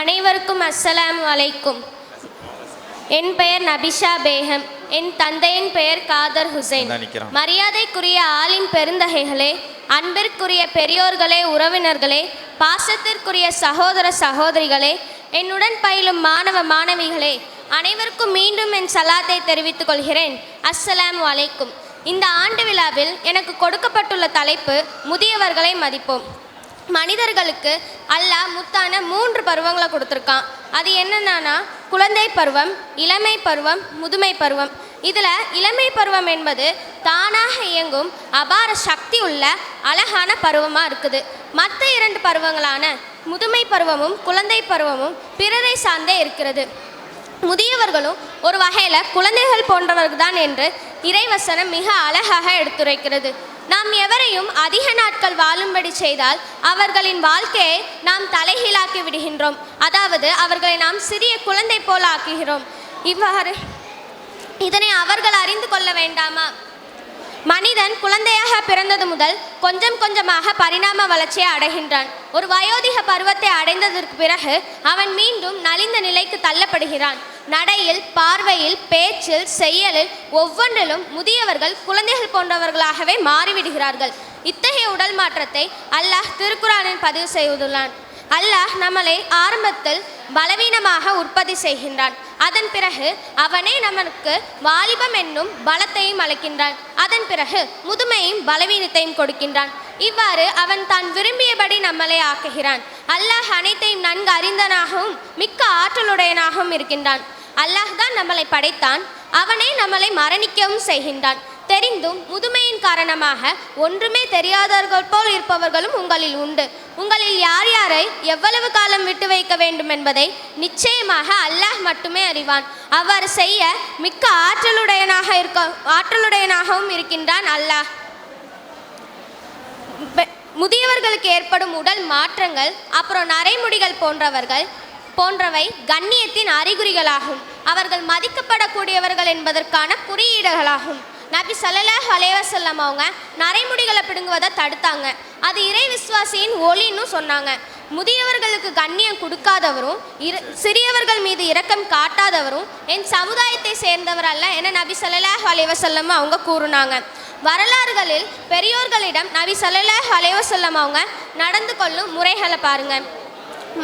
அனைவருக்கும் அஸ்ஸலாமு அலைக்கும். என் பெயர் நபிஷா பேகம். என் தந்தையின் பெயர் காதர் ஹுசைன். மரியாதைக்குரிய ஆளின் பெருந்தகைகளே அன்பிற்குரிய பெரியோர்களே உறவினர்களே பாசத்திற்குரிய சகோதர சகோதரிகளே என்னுடன் பயிலும் மாணவ மாணவிகளே அனைவருக்கும் மீண்டும் என் சலாத்தை தெரிவித்துக் கொள்கிறேன். அஸ்ஸலாமு அலைக்கும். இந்த ஆண்டு விழாவில் எனக்கு கொடுக்கப்பட்டுள்ள தலைப்பு முதியவர்களை மதிப்போம். மனிதர்களுக்கு அல்லாஹ் முத்தான மூன்று பருவங்களை கொடுத்துருக்கான். அது என்னென்னா குழந்தை பருவம் இளமை பருவம் முதுமை பருவம். இதில் இளமை பருவம் என்பது தானாக இயங்கும் அபார சக்தி உள்ள அழகான பருவமாக இருக்குது. மற்ற இரண்டு பருவங்களான முதுமை பருவமும் குழந்தை பருவமும் பிறரை சார்ந்தே இருக்கிறது. முதியவர்களும் ஒரு வகையில் குழந்தைகள் போன்றவர்கள் தான் என்று இறைவசனம் மிக அழகாக எடுத்துரைக்கிறது. நாம் எவரையும் அதிக நாட்கள் வாழும்படி செய்தால் அவர்களின் வாழ்க்கையை நாம் தலைகீழாக்கி விடுகின்றோம். அதாவது அவர்களை நாம் சிறிய குழந்தை போல ஆக்குகிறோம். இவ்வாறு இதனை அவர்கள் அறிந்து கொள்ள வேண்டாமா? மனிதன் குழந்தையாக பிறந்தது முதல் கொஞ்சம் கொஞ்சமாக பரிணாம வளர்ச்சியை அடைகின்றான். ஒரு வயோதிக பருவத்தை அடைந்ததற்கு பிறகு அவன் மீண்டும் நலிந்த நிலைக்கு தள்ளப்படுகிறான். நடையில் பார்வையில் பேச்சில் செயலில் ஒவ்வொன்றிலும் முதியவர்கள் குழந்தைகள் போன்றவர்களாகவே மாறிவிடுகிறார்கள். இத்தகைய உடல் மாற்றத்தை அல்லாஹ் திருக்குறானில் பதிவு செய்துள்ளான். அல்லாஹ் நம்மளை ஆரம்பத்தில் பலவீனமாக உற்பத்தி செய்கின்றான். அதன் பிறகு அவனே நமக்கு வாலிபம் என்னும் பலத்தையும் அளிக்கின்றான். அதன் பிறகு முதுமையும் பலவீனத்தையும் கொடுக்கின்றான். இவ்வாறு அவன் தான் விரும்பியபடி நம்மளை ஆக்குகிறான். அல்லாஹ் அனைத்தையும் நன்கு அறிந்தனாகவும் மிக்க ஆற்றலுடையனாகவும் இருக்கின்றான். அல்லாஹ் தான் நம்மளை படைத்தான். அவனே நம்மளை மரணிக்கவும் செய்கின்றான். தெரிந்தும் முதுமையின் காரணமாக ஒன்றுமே தெரியாதவர்கள் போல் இருப்பவர்களும் உங்களில் உண்டு. உங்களில் யார் யாரை எவ்வளவு காலம் விட்டு வைக்க வேண்டும் என்பதை நிச்சயமாக அல்லாஹ் மட்டுமே அறிவான். அவர் செய்ய மிக்க ஆற்றலுடையனாக இருக்க ஆற்றலுடையனாகவும் இருக்கின்றான் அல்லாஹ். பெ- முதியவர்களுக்கு ஏற்படும் உடல் மாற்றங்கள் அப்புறம் நரைமுடிகள் போன்றவர்கள் போன்றவை கண்ணியத்தின் அறிகுறிகளாகும். அவர்கள் மதிக்கப்படக்கூடியவர்கள் என்பதற்கான குறியீடுகளாகும். நபி ஸல்லல்லாஹு அலைஹி அவங்க நரைமுடிகளை பிடுங்குவதை தடுத்தாங்க. அது இறை விசுவாசியின் ஒளின்னு சொன்னாங்க. முதியவர்களுக்கு கண்ணியம் கொடுக்காதவரும் இரு சிறியவர்கள் மீது இரக்கம் காட்டாதவரும் என் சமுதாயத்தை சேர்ந்தவர் அல்ல என நபி ஸல்லல்லாஹு அலைஹி அவங்க கூறினாங்க. வரலாறுகளில் பெரியோர்களிடம் நபி ஸல்லல்லாஹு அலைஹி அவங்க நடந்து கொள்ளும் முறைகளை பாருங்க.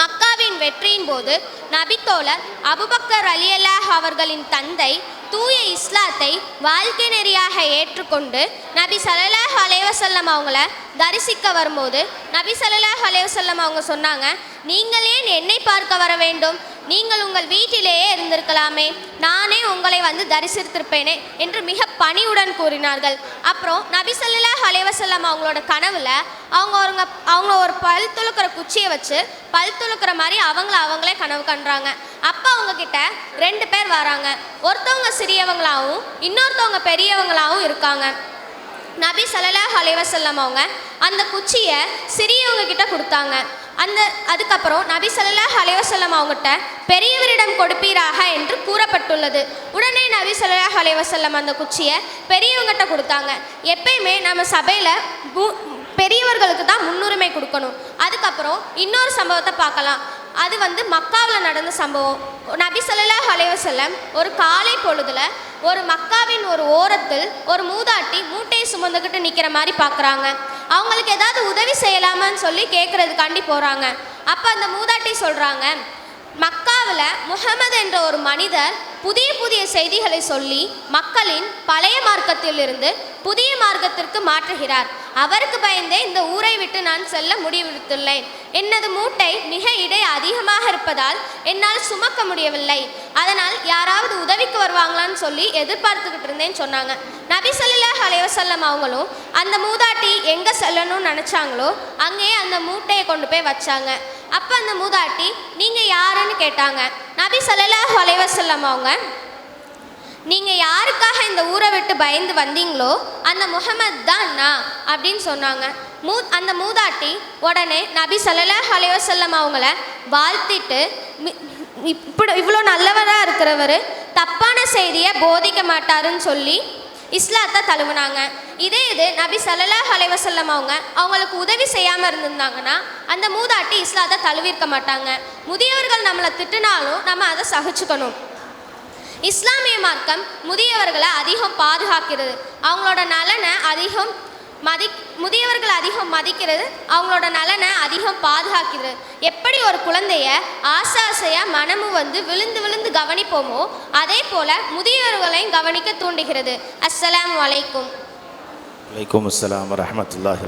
மக்காவின் வெற்றியின் போது நபித்தோழர் அபுபக்கர் அலியல்லாஹ் அவர்களின் தந்தை தூய இஸ்லாத்தை வாழ்க்கை நெறியாக ஏற்றுக்கொண்டு நபி ஸல்லல்லாஹு அலைவசல்லம் அவங்கள தரிசிக்க வரும்போது நபி ஸல்லல்லாஹு அலைவசல்லம் அவங்க சொன்னாங்க நீங்கள் ஏன் என்னை பார்க்க வர வேண்டும். நீங்கள் உங்கள் வீட்டிலேயே இருந்திருக்கலாமே. நானே உங்களை வந்து தரிசித்திருப்பேனே என்று மிக பணிவுடன் கூறினார்கள். அப்புறம் நபி ஹலேவசல்லம் அவங்களோட கனவுல அவங்க ஒருங்க அவங்க ஒரு பல் துளுக்கிற குச்சியை வச்சு பல் துளுக்கிற மாதிரி அவங்கள அவங்களே கனவு கண்டுறாங்க அப்போ அவங்க கிட்ட ரெண்டு பேர் வராங்க. ஒருத்தவங்க சிறியவங்களாகவும் இன்னொருத்தவங்க பெரியவங்களாகவும் இருக்காங்க. நபி ஸல்லல்லாஹு ஹலேவசல்லம் அவங்க அந்த குச்சியை சிறியவங்க கிட்ட கொடுத்தாங்க. அந்த அதுக்கப்புறம் நபி ஸல்லல்லாஹு ஹலேவசல்லம் அவங்ககிட்ட பெரியவரிடம் கொடுப்பீராக என்று கூறப்பட்டுள்ளது. உடனே நபி ஸல்லல்லாஹு ஹலேவசல்லம் அந்த குச்சியை பெரியவங்ககிட்ட கொடுத்தாங்க. எப்பயுமே நம்ம சபையில் பெரியவர்களுக்கு தான் முன்னுரிமை கொடுக்கணும். அதுக்கப்புறம் இன்னொரு சம்பவத்தை பார்க்கலாம். அது வந்து மக்காவில் நடந்த சம்பவம். நபி ஸல்லல்லாஹு ஹலேவசல்லம் ஒரு காலை பொழுதுல ஒரு மக்காவின் ஒரு ஓரத்தில் ஒரு மூதாட்டி மூட்டையை சுமந்துக்கிட்டு நிற்கிற மாதிரி பார்க்குறாங்க அவங்களுக்கு ஏதாவது உதவி செய்யலாமான்னு சொல்லி கேட்குறதுக்காண்டி போகிறாங்க அப்போ அந்த மூதாட்டி சொல்கிறாங்க மக்காவில் முகமது என்ற ஒரு மனிதர் புதிய புதிய செய்திகளை சொல்லி மக்களின் பழைய மார்க்கத்திலிருந்து புதிய மார்க்கத்திற்கு மாற்றுகிறார். அவருக்கு பயந்தே இந்த ஊரை விட்டு நான் செல்ல முடிவெடுத்துள்ளேன் எனது மூட்டை மிக இடை அதிகமாக இருப்பதால் என்னால் சுமக்க முடியவில்லை. அதனால் யாராவது உதவிக்கு வருவாங்களான்னு சொல்லி எதிர்பார்த்துக்கிட்டு இருந்தேன்னு சொன்னாங்க. நபி ஸல்லல்லாஹு அலைவசல்லம் அவங்களும் அந்த மூதாட்டி எங்கே செல்லணும்னு நினச்சாங்களோ அங்கேயே அந்த மூட்டையை கொண்டு போய் வச்சாங்க. அப்போ அந்த மூதாட்டி நீங்கள் யாருன்னு கேட்டாங்க. நபி ஸல்லல்லாஹு அலைவசல்லம் அவங்க நீங்கள் யாருக்காக இந்த ஊரை விட்டு பயந்து வந்தீங்களோ அந்த முகமது தான் நான் அப்படின்னு சொன்னாங்க. மூ அந்த மூதாட்டி உடனே நபி ஸல்லல்லாஹு அலைஹி அவங்கள வாழ்த்திட்டு இப்படி இவ்வளோ நல்லவராக இருக்கிறவர் தப்பான செய்தியை போதிக்க மாட்டாருன்னு சொல்லி இஸ்லாத்தை தழுவுனாங்க. இதே இது நபி ஸல்லல்லாஹு அலைஹி அவங்க அவங்களுக்கு உதவி செய்யாமல் இருந்திருந்தாங்கன்னா அந்த மூதாட்டி இஸ்லாத்தை தழுவிருக்க மாட்டாங்க. முதியவர்கள் நம்மளை திட்டினாலும் நம்ம அதை சகிச்சுக்கணும். இஸ்லாமிய மார்க்கம் முதியவர்களை அதிகம் பாதுகாக்கிறது. அவங்களோட நலனை அதிகம் மதி முதியவர்கள் அதிகம் மதிக்கிறது அவங்களோட நலனை அதிகம் பாதுகாக்கிறது. எப்படி ஒரு குழந்தைய ஆசை ஆசையாக மனமும் வந்து விழுந்து விழுந்து கவனிப்போமோ அதே போல முதியவர்களையும் கவனிக்க தூண்டுகிறது. அஸ்ஸலாமு வலைக்கும் வலைக்கும் அஸ்ஸலாம் வரமத்துல்லாஹி